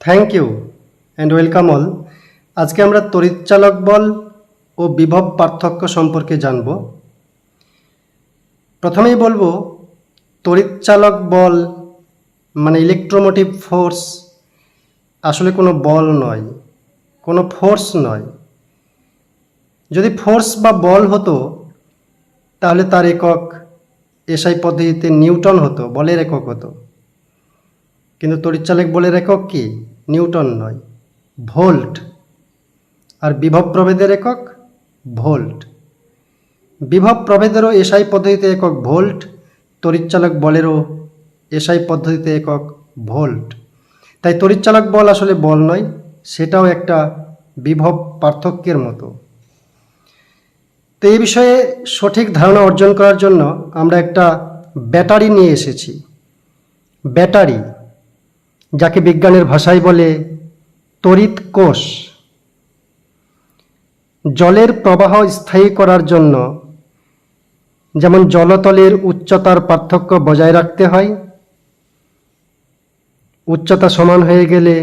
Thank you and welcome all আজকে আমরা তড়িৎচালক বল ও বিভব পার্থক্য সম্পর্কে জানব। প্রথমেই বলব তড়িৎচালক বল মানে ইলেকট্রোমোটিভ ফোর্স আসলে কোনো বল নয়, কোনো ফোর্স নয়। যদি ফোর্স বা বল হতো, তাহলে তার একক এসআই পদ্ধতিতে নিউটন হতো, বলের একক হতো। কিন্তু তড়িৎচালক বলের একক কি? নিউটন নয়, ভোল্ট। আর বিভব প্রভেদের একক ভোল্ট। বিভব প্রভেদেরও এসআই পদ্ধতিতে একক ভোল্ট তড়িৎচালক বলেরও এসআই পদ্ধতিতে একক ভোল্ট। তাই তড়িৎচালক বল আসলে বল নয়, সেটাও একটা বিভব পার্থক্যের মতো। তো এই বিষয়ে সঠিক ধারণা অর্জন করার জন্য আমরা একটা ব্যাটারি নিয়ে এসেছি। ব্যাটারি যাকে বিজ্ঞানের ভাষায় বলে তড়িৎ কোষ। জলের প্রবাহ স্থায়ী করার জন্য যেমন জলতলের উচ্চতার পার্থক্য বজায় রাখতে হয়, উচ্চতা সমান হয়ে গেলে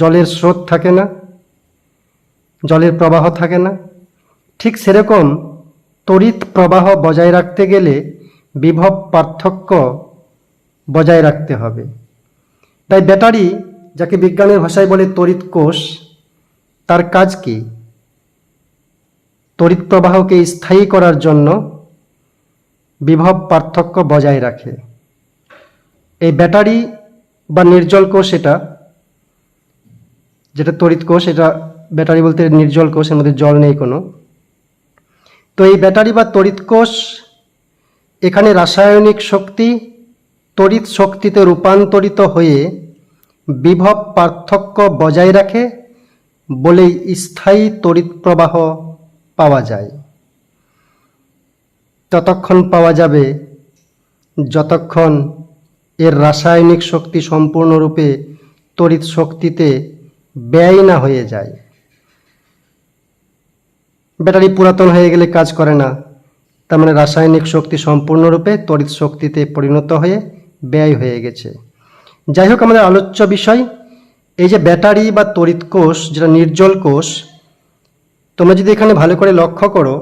জলের স্রোত থাকে না, জলের প্রবাহ থাকে না। ঠিক সেরকম তড়িৎ প্রবাহ বজায় রাখতে গেলে বিভব পার্থক্য বজায় রাখতে হবে। তাই ব্যাটারি, যাকে বিজ্ঞানের ভাষায় বলে তড়িৎ কোষ, তার কাজ কি? তড়িৎ প্রবাহকে স্থায়ী করার জন্য বিভব পার্থক্য বজায় রাখে। এই ব্যাটারি বা নির্জল কোষ এটা, যেটা তড়িৎ কোষ, এটা ব্যাটারি বলতে নির্জল কোষ, এর মধ্যে জল নেই কোনো। তো এই ব্যাটারি বা তড়িৎ কোষ, এখানে রাসায়নিক শক্তি তড়িৎ শক্তিতে রূপান্তরিত হয়ে বিভব পার্থক্য বজায় রাখে বলেই স্থায়ী তড়িৎ প্রবাহ পাওয়া যায়। ততক্ষণ পাওয়া যাবে, যতক্ষণ এর রাসায়নিক শক্তি সম্পূর্ণরূপে তড়িৎ শক্তিতে ব্যয় না হয়ে যায়। ব্যাটারি পুরাতন হয়ে গেলে কাজ করে না। তার মানে রাসায়নিক শক্তি সম্পূর্ণরূপে তড়িৎ শক্তিতে পরিণত হয়ে ব্যয় হয়ে গেছে। যাই হোক, আমাদের আলোচ্য বিষয়, এই যে ব্যাটারি বা তড়িৎ কোষ, যেটা নির্জল কোষ, তোমরা যদি এখানে ভালো করে লক্ষ্য করো,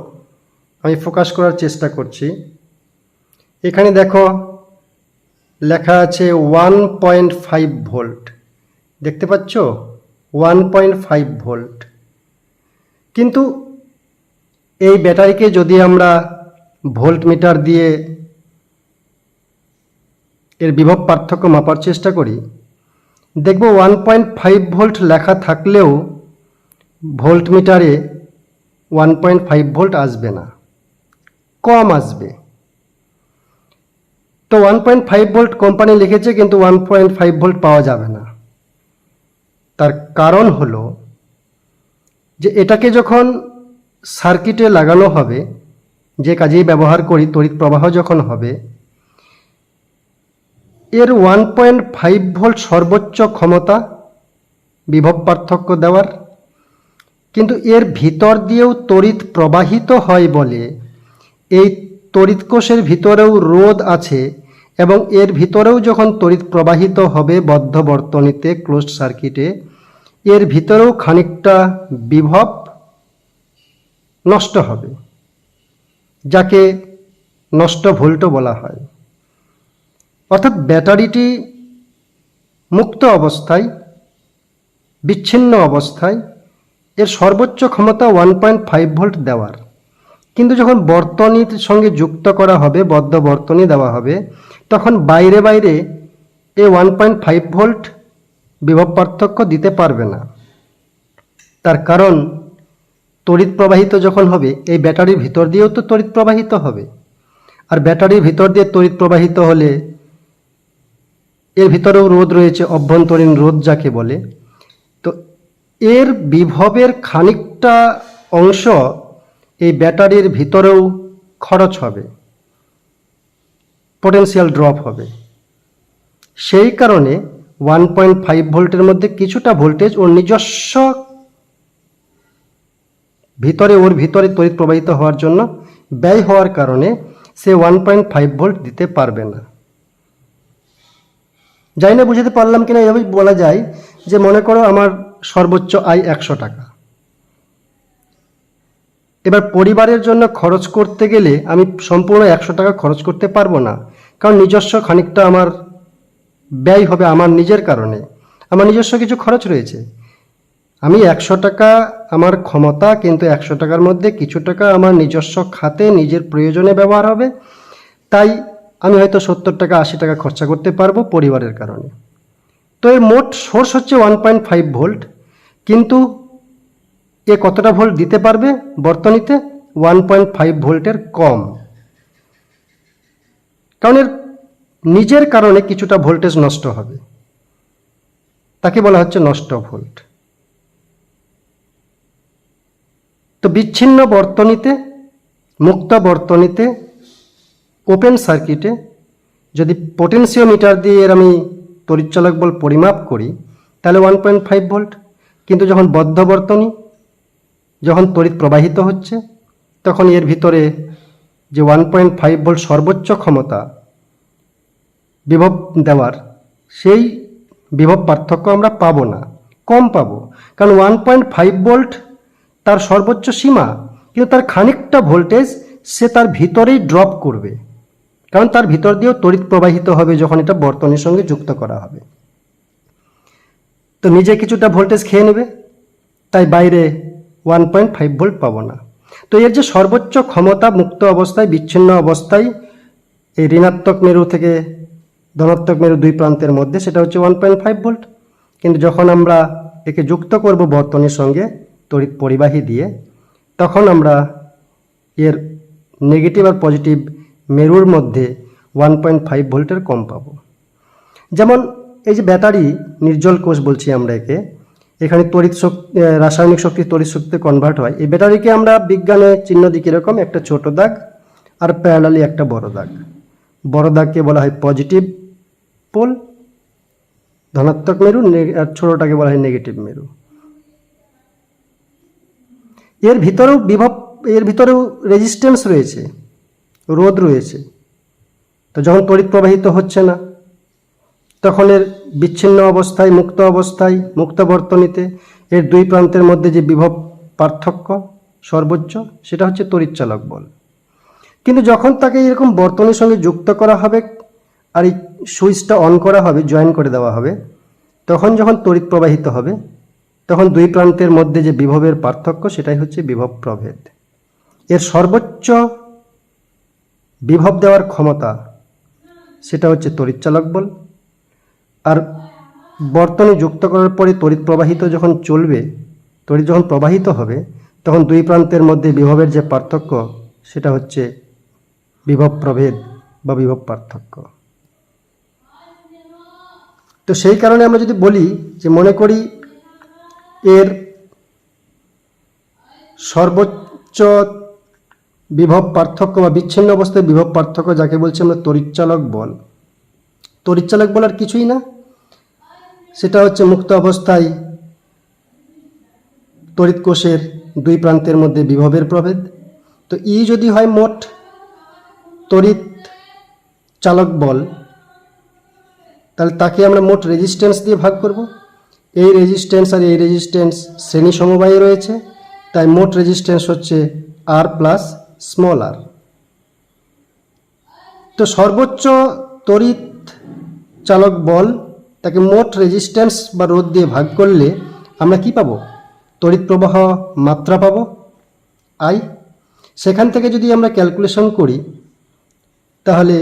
আমি ফোকাস করার চেষ্টা করছি। এখানে দেখো, লেখা আছে ওয়ান পয়েন্ট ফাইভ ভোল্ট দেখতে পাচ্ছ? ওয়ান পয়েন্ট ফাইভ ভোল্ট কিন্তু এই ব্যাটারিকে যদি আমরা ভোল্ট মিটার দিয়ে এর বিভব পার্থক্য মাপার চেষ্টা করি। দেখব ওয়ান পয়েন্ট ফাইভ ভোল্ট লেখা থাকলেও ভোল্ট মিটারে ওয়ান পয়েন্ট ফাইভ ভোল্ট আসবে না, কম আসবে। তো one point five volt company লিখেছে কিন্তু ওয়ান পয়েন্ট ফাইভ ভোল্ট পাওয়া যাবে না। তার কারণ হলো যে এটাকে যখন সার্কিটে লাগানো হবে, যে কাজেই ব্যবহার করি, তড়িৎ প্রবাহ যখন হবে এর ওয়ান পয়েন্ট ফাইভ ভোল্ট সর্বোচ্চ ক্ষমতা, বিভব পার্থক্য দেওয়ার। কিন্তু এর ভিতর দিয়েও তড়িৎ প্রবাহিত হয় বলে। এই তড়িৎ কোষের ভিতরেও রোধ আছে এবং এর ভিতরেও যখন তড়িৎ প্রবাহিত হবে বদ্ধ বর্তনীতে ক্লোজড সার্কিটে এর ভিতরেও খানিকটা বিভব নষ্ট হবে, যাকে নষ্ট ভোল্টও বলা হয়। অর্থাৎ ব্যাটারিটি মুক্ত অবস্থায়, বিচ্ছিন্ন অবস্থায়, এর সর্বোচ্চ ক্ষমতা ওয়ান পয়েন্ট ফাইভ ভোল্ট দেওয়ার। কিন্তু যখন বর্তনীর সঙ্গে যুক্ত করা হবে, বদ্ধ বর্তনী দেওয়া হবে, তখন বাইরে বাইরে এ ওয়ান পয়েন্ট ফাইভ ভোল্ট বিভব পার্থক্য দিতে পারবে না। তার কারণ, তড়িৎ প্রবাহিত যখন হবে, এই ব্যাটারির ভিতর দিয়েও তো তড়িৎ প্রবাহিত হবে। আর ব্যাটারির ভিতর দিয়ে তড়িৎ প্রবাহিত হলে এর ভিতরেও রোদ রয়েছে, অভ্যন্তরীণ রোদ যাকে বলে। তো এর বিভবের খানিকটা অংশ এই ব্যাটারির ভিতরেও খরচ হবে পোটেন্সিয়াল ড্রপ হবে। সেই কারণে ওয়ান পয়েন্ট ফাইভ ভোল্টের মধ্যে কিছুটা ভোল্টেজ ওর নিজস্ব ভিতরে, ওর ভিতরে তড়িৎ প্রবাহিত হওয়ার জন্য ব্যয় হওয়ার কারণে সে ওয়ান পয়েন্ট ফাইভ ভোল্ট দিতে পারবে না। জানি না বুঝাতে পারলাম কিনা, এভাবেই বলা যায় যে মনে করো আমার সর্বোচ্চ আয় একশো টাকা। এবার পরিবারের জন্য খরচ করতে গেলে আমি সম্পূর্ণ একশো টাকা খরচ করতে পারব না, কারণ নিজস্ব খানিকটা আমার ব্যয় হবে আমার নিজের কারণে। আমার নিজস্ব কিছু খরচ রয়েছে। আমি একশো টাকা আমার ক্ষমতা, কিন্তু একশো টাকার মধ্যে কিছু টাকা আমার নিজস্ব খাতে, নিজের প্রয়োজনে ব্যবহার হবে। তাই আমি হয়তো সত্তর টাকা, আশি টাকা খরচা করতে পারব পরিবারের কারণে। তো এর মোট সোর্স হচ্ছে ওয়ান পয়েন্ট ফাইভ ভোল্ট, কিন্তু এ কতটা ভোল্ট দিতে পারবে বর্তনীতে? ওয়ান পয়েন্ট ফাইভ ভোল্টের কম। কারণ এর নিজের কারণে কিছুটা ভোল্টেজ নষ্ট হবে। তাকে বলা হচ্ছে নষ্ট ভোল্ট। তো বিচ্ছিন্ন বর্তনীতে, মুক্ত বর্তনীতে ওপেন সার্কিটে যদি পোটেনশিওমিটার দিয়ে এর আমি তড়িৎচালক বল পরিমাপ করি, তাহলে ওয়ান পয়েন্ট ফাইভ ভোল্ট কিন্তু যখন বদ্ধ বর্তনী যখন তড়িৎ প্রবাহিত হচ্ছে, তখন এর ভিতরে যে ওয়ান পয়েন্ট ফাইভ ভোল্ট সর্বোচ্চ ক্ষমতা বিভব দেওয়ার, সেই বিভব পার্থক্য আমরা পাবো না, কম পাবো। কারণ ওয়ান পয়েন্ট ফাইভ ভোল্ট তার সর্বোচ্চ সীমা, কিন্তু তার খানিকটা ভোল্টেজ সে তার ভিতরেই ড্রপ করবে। কারণ তার ভিতর দিয়েও তড়িৎ প্রবাহিত হবে যখন এটা বর্তনের সঙ্গে যুক্ত করা হবে। তো নিজে কিছুটা ভোল্টেজ খেয়ে নেবে, তাই বাইরে ওয়ান পয়েন্ট ফাইভ ভোল্ট পাবো না। তো এর যে সর্বোচ্চ ক্ষমতা মুক্ত অবস্থায়, বিচ্ছিন্ন অবস্থায় এই ঋণাত্মক মেরু থেকে ধনাত্মক মেরু দুই প্রান্তের মধ্যে, সেটা হচ্ছে ওয়ান পয়েন্ট ফাইভ ভোল্ট। কিন্তু যখন আমরা একে যুক্ত করব বর্তনের সঙ্গে তড়িৎ পরিবাহী দিয়ে, তখন আমরা এর নেগেটিভ আর পজিটিভ মেরুর মধ্যে ওয়ান পয়েন্ট ফাইভ ভোল্টের কম পাবো। যেমন এই যে ব্যাটারি নির্জল কোষ বলছি আমরা একে, এখানে তড়িৎ শক্তি রাসায়নিক শক্তি তড়িৎ শক্তিতে কনভার্ট হয়। এই ব্যাটারিকে আমরা বিজ্ঞানে চিহ্ন দিই কীরকম একটা ছোট দাগ আর প্যারালালি একটা বড় দাগ। বড় দাগকে বলা হয় পজিটিভ পোল ধনাত্মক মেরু আর ছোটটাকে বলা হয় নেগেটিভ মেরু। এর ভিতরেও বিভব, এর ভিতরেও রেজিস্ট্যান্স রয়েছে। রোধ রয়েছে। তো যখন তড়িৎ প্রবাহিত হচ্ছে না, তখন এর বিচ্ছিন্ন অবস্থায়, মুক্ত অবস্থায়, মুক্ত বর্তনীতে এর দুই প্রান্তের মধ্যে যে বিভব পার্থক্য সর্বোচ্চ, সেটা হচ্ছে তড়িৎচালক বল। কিন্তু যখন তাকে এরকম বর্তনীর সঙ্গে যুক্ত করা হবে আর এই সুইচটা অন করা হবে, জয়েন করে দেওয়া হবে, তখন যখন তড়িৎ প্রবাহিত হবে, তখন দুই প্রান্তের মধ্যে যে বিভবের পার্থক্য, সেটাই হচ্ছে বিভব প্রভেদ। এর সর্বোচ্চ বিভব দেওয়ার ক্ষমতা, সেটা হচ্ছে তড়িৎচালক বল। আর বর্তনী যুক্ত করার পরে তড়িৎ প্রবাহিত যখন চলবে, তড়িৎ যখন প্রবাহিত হবে, তখন দুই প্রান্তের মধ্যে বিভবের যে পার্থক্য, সেটা হচ্ছে বিভব প্রভেদ বা বিভব পার্থক্য। তো সেই কারণে আমরা যদি বলি যে মনে করি এর সর্বোচ্চ বিভব পার্থক্য বা বিচ্ছিন্ন অবস্থায় বিভব পার্থক্য যাকে বলছি আমরা তড়িৎচালক বল। তড়িৎচালক বল আর কিছুই না। সেটা হচ্ছে মুক্ত অবস্থায় তড়িৎ কোষের দুই প্রান্তের মধ্যে বিভবের প্রভেদ। তো ই যদি হয় মোট তড়িৎ চালক বল, তাহলে তাকে আমরা মোট রেজিস্ট্যান্স দিয়ে ভাগ করব। এই রেজিস্ট্যান্স আর এই রেজিস্ট্যান্স শ্রেণি সমবায়ে রয়েছে। তাই মোট রেজিস্ট্যান্স হচ্ছে আর প্লাস স্মল আর তো সর্বোচ্চ তড়িৎ চালক বল তাকে মোট রেজিস্ট্যান্স বা রোধ দিয়ে ভাগ করলে আমরা কি পাবো? তড়িৎ প্রবাহ মাত্রা পাবো আই সেখান থেকে যদি আমরা ক্যালকুলেশন করি, তাহলে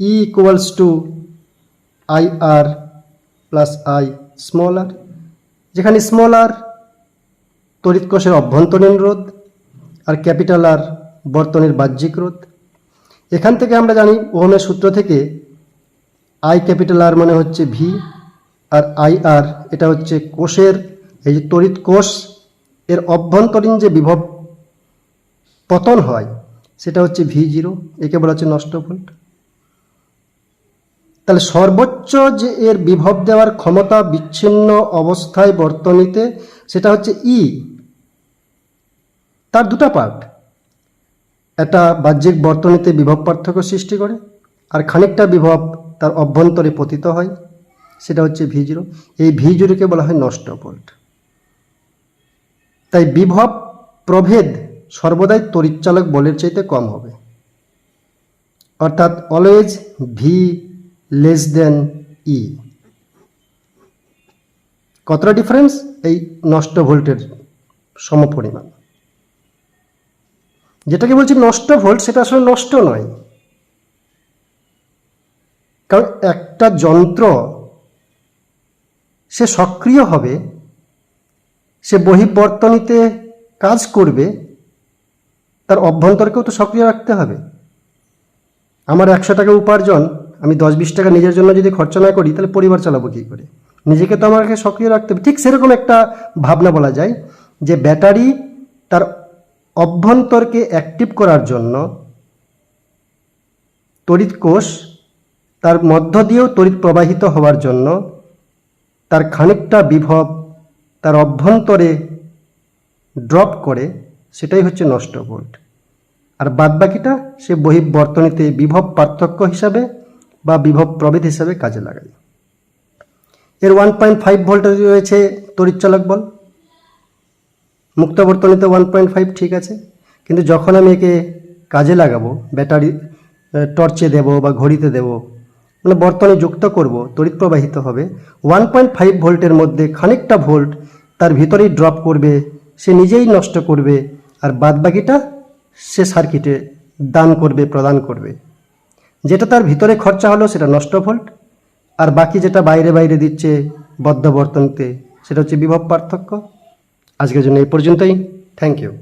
E equals to I R plus I small R যেখানে স্মল আর তড়িৎ কোষের অভ্যন্তরীণ রোধ আর ক্যাপিটাল আর বর্তনীর বাহ্যিক রোধ। এখান থেকে আমরা জানি ওহমের সূত্র থেকে আই ক্যাপিটাল আর মানে হচ্ছে ভি আর আই আর এটা হচ্ছে কোষের, এই যে তড়িৎ কোষ, এর অভ্যন্তরীণ যে বিভব পতন হয়, সেটা হচ্ছে ভি জিরো একে বলা হচ্ছে নষ্ট ভোল্ট। তাহলে সর্বোচ্চ যে এর বিভব দেওয়ার ক্ষমতা বিচ্ছিন্ন অবস্থায় বর্তনীতে, সেটা হচ্ছে ই তার দুটো পার্ট একটা বাহ্যিক বর্তনীতে বিভব পার্থক্য সৃষ্টি করে, আর খানিকটা বিভব তার অভ্যন্তরে পতিত হয়, সেটা হচ্ছে ভি জিরো। এই ভি জিরোকে বলা হয় নষ্ট ভোল্ট তাই বিভব প্রভেদ সর্বদাই তড়িৎচালক বলের চাইতে কম হবে। অর্থাৎ always V less than E কতটা ডিফারেন্স এই নষ্ট ভোল্টের সমপরিমাণ। যেটাকে বলছি নষ্ট ভোল্ট সেটা আসলে নষ্ট নয়। কারণ একটা যন্ত্র সে সক্রিয় হবে, সে বহিবর্তনীতে কাজ করবে, তার অভ্যন্তরকেও তো সক্রিয় রাখতে হবে। আমার একশো টাকা উপার্জন, আমি দশ বিশ টাকা নিজের জন্য যদি খরচা না করি, তাহলে পরিবার চালাবো কী করে? নিজেকে তো আমাকে সক্রিয় রাখতে হবে। ঠিক সেরকম একটা ভাবনা বলা যায় যে ব্যাটারি তার অভ্যন্তরকে অ্যাক্টিভ করার জন্য তড়িৎ কোষ তার মধ্য দিয়েও তড়িৎ প্রবাহিত হওয়ার জন্য তার খানিকটা বিভব তার অভ্যন্তরে ড্রপ করে, সেটাই হচ্ছে নষ্ট ভোল্ট। আর বাদবাকিটা সে বহিবর্তনীতে বিভব পার্থক্য হিসাবে বা বিভব প্রভেদ হিসাবে কাজে লাগায়। এর ওয়ান পয়েন্ট ফাইভ ভোল্টেজ রয়েছে তড়িৎচালক বল। মুক্তবর্তনীতে ওয়ান পয়েন্ট ফাইভ ঠিক আছে, কিন্তু যখন আমি একে কাজে লাগাবো, ব্যাটারি টর্চে দেব বা ঘড়িতে দেব মানে বর্তনে যুক্ত করব, তড়িৎ প্রবাহিত হবে ওয়ান পয়েন্ট ফাইভ ভোল্টের মধ্যে খানিকটা ভোল্ট তার ভিতরেই ড্রপ করবে, সে নিজেই নষ্ট করবে, আর বাদবাকিটা সে সার্কিটে দান করবে, প্রদান করবে। যেটা তার ভিতরে খরচা হলো সেটা নষ্ট ভোল্ট, আর বাকি যেটা বাইরে বাইরে দিচ্ছে বদ্ধ বর্তনীতে, সেটা হচ্ছে বিভব পার্থক্য। আজকের জন্য এই পর্যন্তই। Thank you